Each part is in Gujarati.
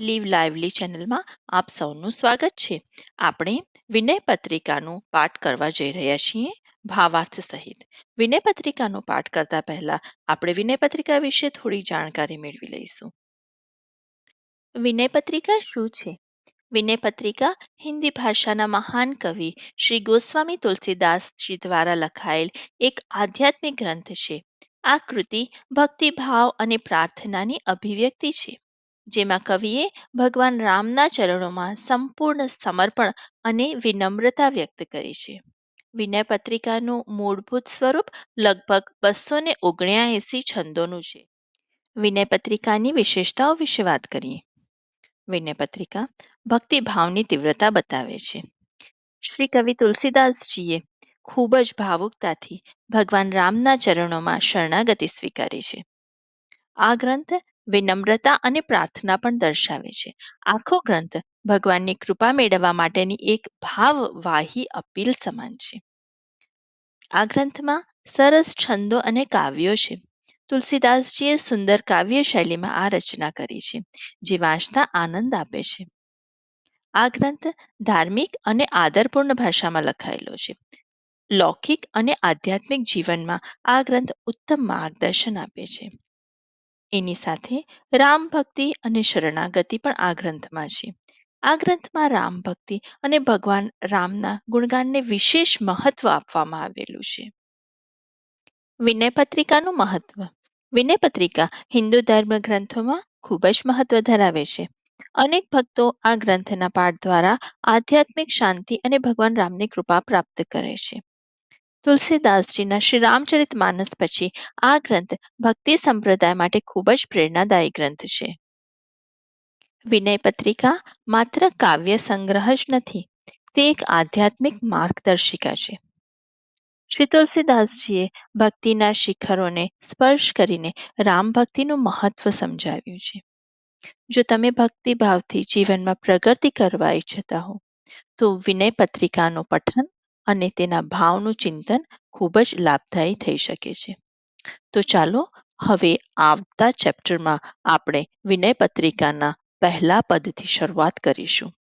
લીવ લાઇવલી ચેનલમાં આપ સૌનું સ્વાગત છે. આપણે વિનય પત્રિકાનું પાઠ કરવા જઈ રહ્યા છીએ, ભાવાર્થ સહિત. વિનય પત્રિકાનો પાઠ કરતા પહેલા આપણે વિનય પત્રિકા વિશે થોડી જાણકારી મેળવી લઈશું. વિનય પત્રિકા શું છે? વિનય પત્રિકા હિન્દી ભાષાના મહાન કવિ શ્રી ગોસ્વામી તુલસીદાસજી દ્વારા લખાયેલ એક આધ્યાત્મિક ગ્રંથ છે. આ કૃતિ ભક્તિભાવ અને પ્રાર્થનાની અભિવ્યક્તિ છે. જેમાં કવિએ ભગવાન રામના ચરણોમાં સંપૂર્ણ સમર્પણ અને વિનમ્રતા વ્યક્ત કરી છે. વિનય પત્રિકાનું મૂળભૂત સ્વરૂપ લગભગ બસો ને ઓગણ્યાએસી છંદોનું છે. વિનય પત્રિકાની વિશેષતાઓ વિશે વાત કરીએ. વિનય પત્રિકા ભક્તિભાવની તીવ્રતા બતાવે છે. શ્રી કવિ તુલસીદાસજીએ ખૂબ જ ભાવુકતાથી ભગવાન રામના ચરણોમાં શરણાગતિ સ્વીકારી છે. આ ગ્રંથ વિનમ્રતા અને પ્રાર્થના પણ દર્શાવે છે. આખો ગ્રંથ ભગવાનની કૃપા મેળવવા માટેની એક ભાવવાહી અપીલ સમાન છે. આ ગ્રંથમાં સરસ છંદો અને કાવ્યો છે. તુલસીદાસજીએ સુંદર કાવ્ય શૈલીમાં આ રચના કરી છે, જે વાંચતા આનંદ આપે છે. આ ગ્રંથ ધાર્મિક અને આદરપૂર્ણ ભાષામાં લખાયેલો છે. લૌકિક અને આધ્યાત્મિક જીવનમાં આ ગ્રંથ ઉત્તમ માર્ગદર્શન આપે છે. એની સાથે રામ ભક્તિ અને શરણાગતિ પણ આ ગ્રંથમાં છે. આ ગ્રંથમાં રામ ભક્તિ અને ભગવાન રામના ગુણગાનને વિશેષ મહત્વ આપવામાં આવેલું છે. વિનય પત્રિકાનું મહત્વ. વિનય પત્રિકા હિન્દુ ધર્મ ગ્રંથોમાં ખૂબ જ મહત્વ ધરાવે છે. અનેક ભક્તો આ ગ્રંથના પાઠ દ્વારા આધ્યાત્મિક શાંતિ અને ભગવાન રામની કૃપા પ્રાપ્ત કરે છે. તુલસીદાસજીના શ્રી રામચરિત માનસ પછી આ ગ્રંથ ભક્તિ સંપ્રદાય માટે ખૂબ જ પ્રેરણાદાયી ગ્રંથ છે. વિનય પત્રિકા માત્ર કાવ્ય સંગ્રહ જ નથી, તે એક આધ્યાત્મિક માર્ગદર્શિકા છે. શ્રી તુલસીદાસજીએ ભક્તિના શિખરોને સ્પર્શ કરીને રામ ભક્તિનું મહત્વ સમજાવ્યું છે. જો તમે ભક્તિભાવથી જીવનમાં પ્રગતિ કરવા ઈચ્છતા હો, તો વિનય પત્રિકાનું પઠન અને તેના ભાવનું ચિંતન ખૂબ જ લાભદાયી થઈ શકે છે. તો ચાલો હવે આવતા ચેપ્ટરમાં આપણે વિનય પત્રિકાના પહેલા પદથી શરૂઆત કરીશું.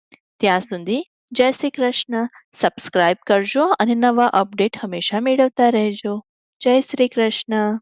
ત્યાં સુધી જય શ્રી કૃષ્ણ. સબસ્ક્રાઇબ કરજો અને નવા અપડેટ હંમેશા મેળવતા રહેજો. જય શ્રી કૃષ્ણ.